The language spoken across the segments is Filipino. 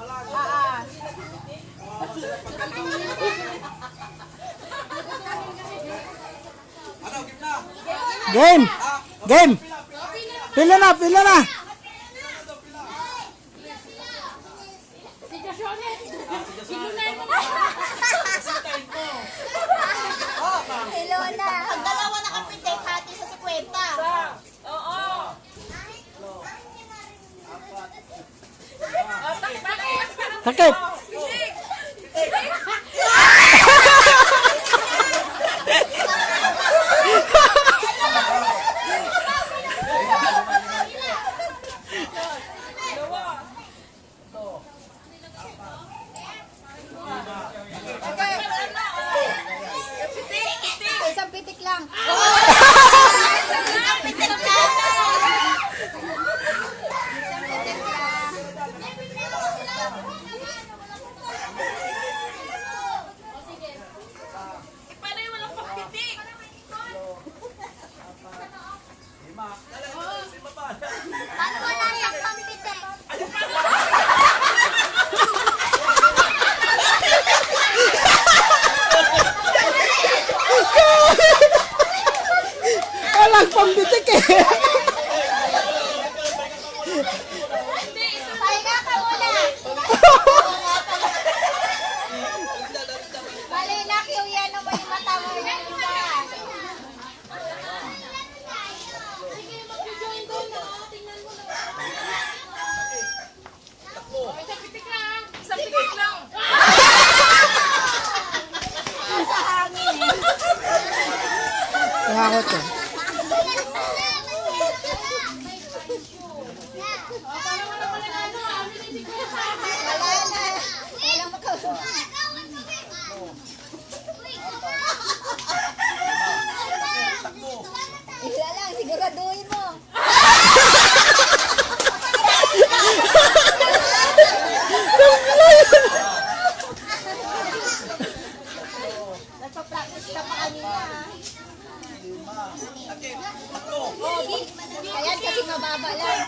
Ah. Game. Game. Pila na, pila na. Nakakot eh. Wala na. Walang makagawa. Wala lang, siguraduhin mo. Nagpa-practice ka pa kanina. Kaya kasi mababa lang.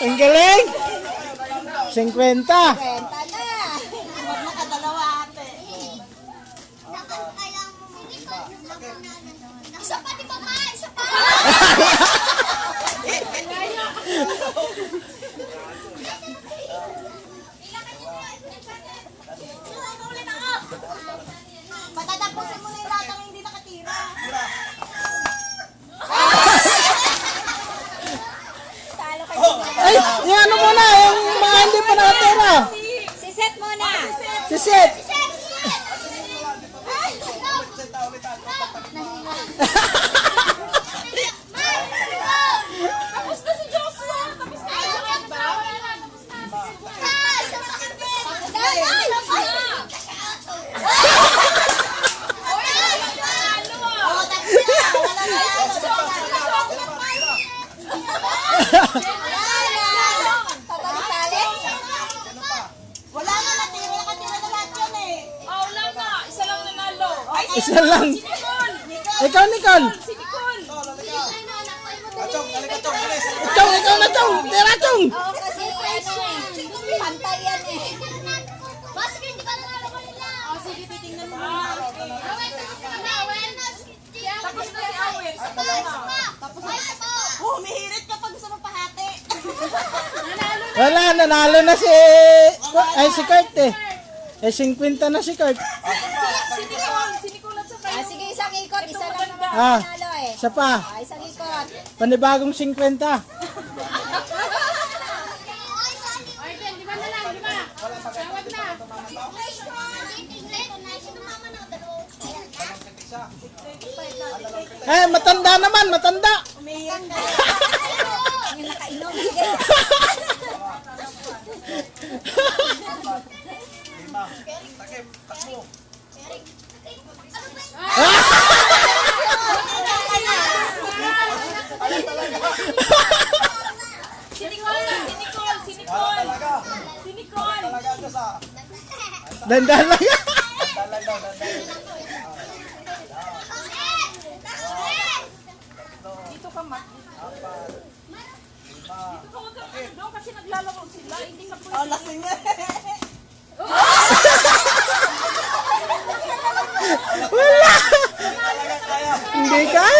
Ang galing! 50! Kwenta Nahihilo. Isa lang! si Nicole. Ikaw, Nicole! Si Nicole. Chong, ikaw na, Chong! Tira, Chong! Oo, kasi ano eh, pantay yan eh. Boss, hindi ka nanalo ko nila. Oh, sige, titingnan mo muna. Tapos na si Awin. Sa na. Tapos na. Humihirit ka pag gusto mo pahati. Wala, nanalo na si... Ay, si Kurt eh. Eh, 50 na si Kurt. Si Nicole. Si Nicole Ah, sige, isang ikot. Isa lang naman Ah. ang nanalo eh. Isa pa. Ah, isang ikot. Panibagong 50. Arden, di ba na lang, di ba? Tawag na. Eh, matanda naman, matanda. Ang nakainom. Sige. Nicole! Si Nicole! Sa... Dandan lang. Dito ka, Mac. Apat. Lima. Dito ka, ano, kasi naglalaro sila. Hindi ka pwede. Oh, lasing na. Wala! Hindi kaya.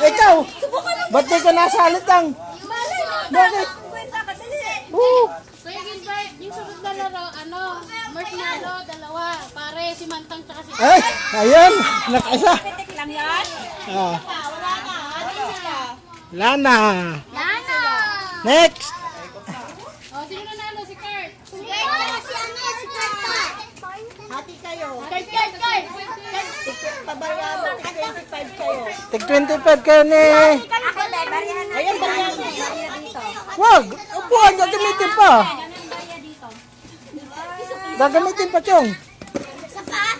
Ikaw! Ba't di ka nasalit lang? Bakit? Oo. Gilbert, yung sunod na laro, ano, marshmallow, dalawa. Pare, si Mantang tsaka si... Ay, ayun! Nakaisa! Pitik lang yan. Ah, Wala na. Ano sila? Lana! Lana! Next! Oh, sino nanalo? Si Kurt. Si ano, si Karta. Hati kayo. Kurt, Kurt, Kurt. Pabayaran. 25 kayo. Tig 25 kayo ni... Ako na, barihan na. Ayan, barihan na. Wag! Upuan, gagamitin pa! Gagamitin pa, Chong! Isa pa?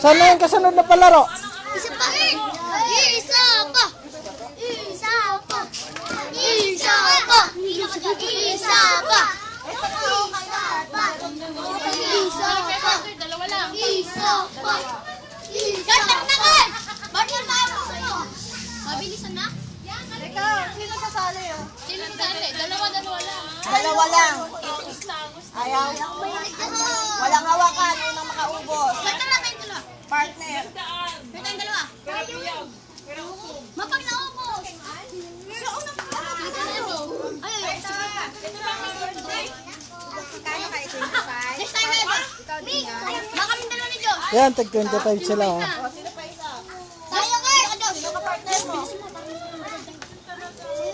Sana yung kasunod na palaro? Isa pa? Isa pa! Isa pa! Isa pa! Isa pa! Isa pa! Dalawa lang. Isa pa! Sasali yun? Sino nanalo? Dalawa, dalawa lang. Dalawa lang. Ayaw. Walang hawakan. Unang makaubos. Ganda na kayo dalawa. Partner. Ganda yung dalawa. Mapag naubos. Ay, ay, Kaya kayo 25? Next time na ito. Baka kami dalawa ni Diyos. Yan, tig 25 sila, oh. Sino pa isa? Tayo kayo. Diyos. Sino ka partner mo?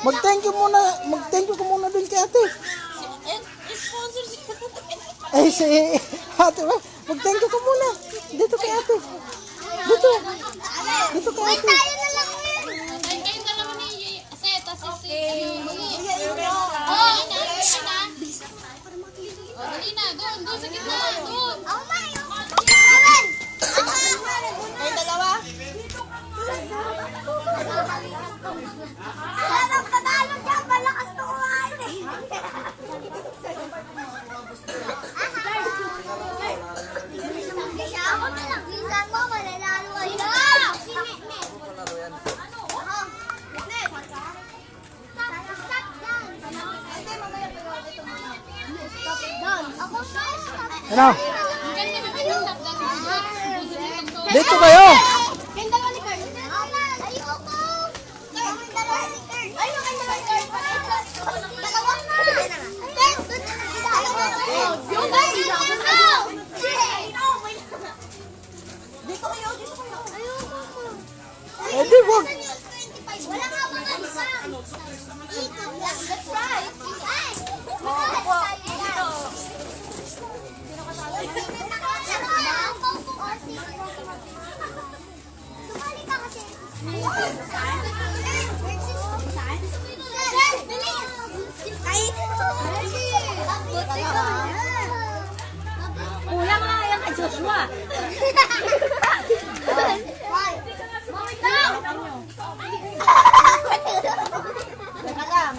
Mag-thank you muna, mag-thank you ko muna dun kay ate. Sponsor si Ay, si ate, ba? Mag-thank you ko muna. Dito kay ate. Dito. Dito kay ate. eh. Ay, dalawa to. Dito kayo. Ayoko. Kayong dalawa ni Kurt. Ay, kayong dalawa ni Kurt. Dalawa na. Kurt, doon na lang sila. Yung guys, ako. Dito kayo, dito kayo. Ayoko. Eh, di wag. Wala nga mga isa. That's right. Ay! Ako, dito. Sumali ka kasi. Kulang na yan kay Joshua. Teka lang.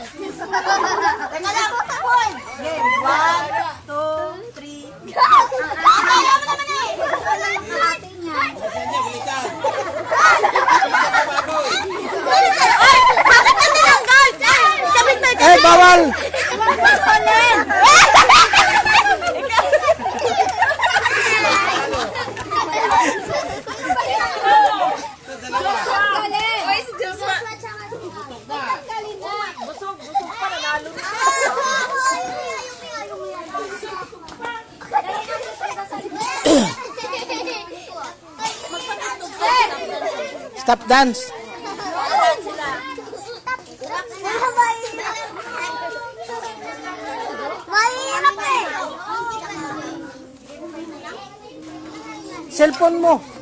Teka lang. Hoy! Game. One, two, three. Eh, bawal. Busog, busog pa, na. Stop dance. Mahirap eh. Cellphone mo.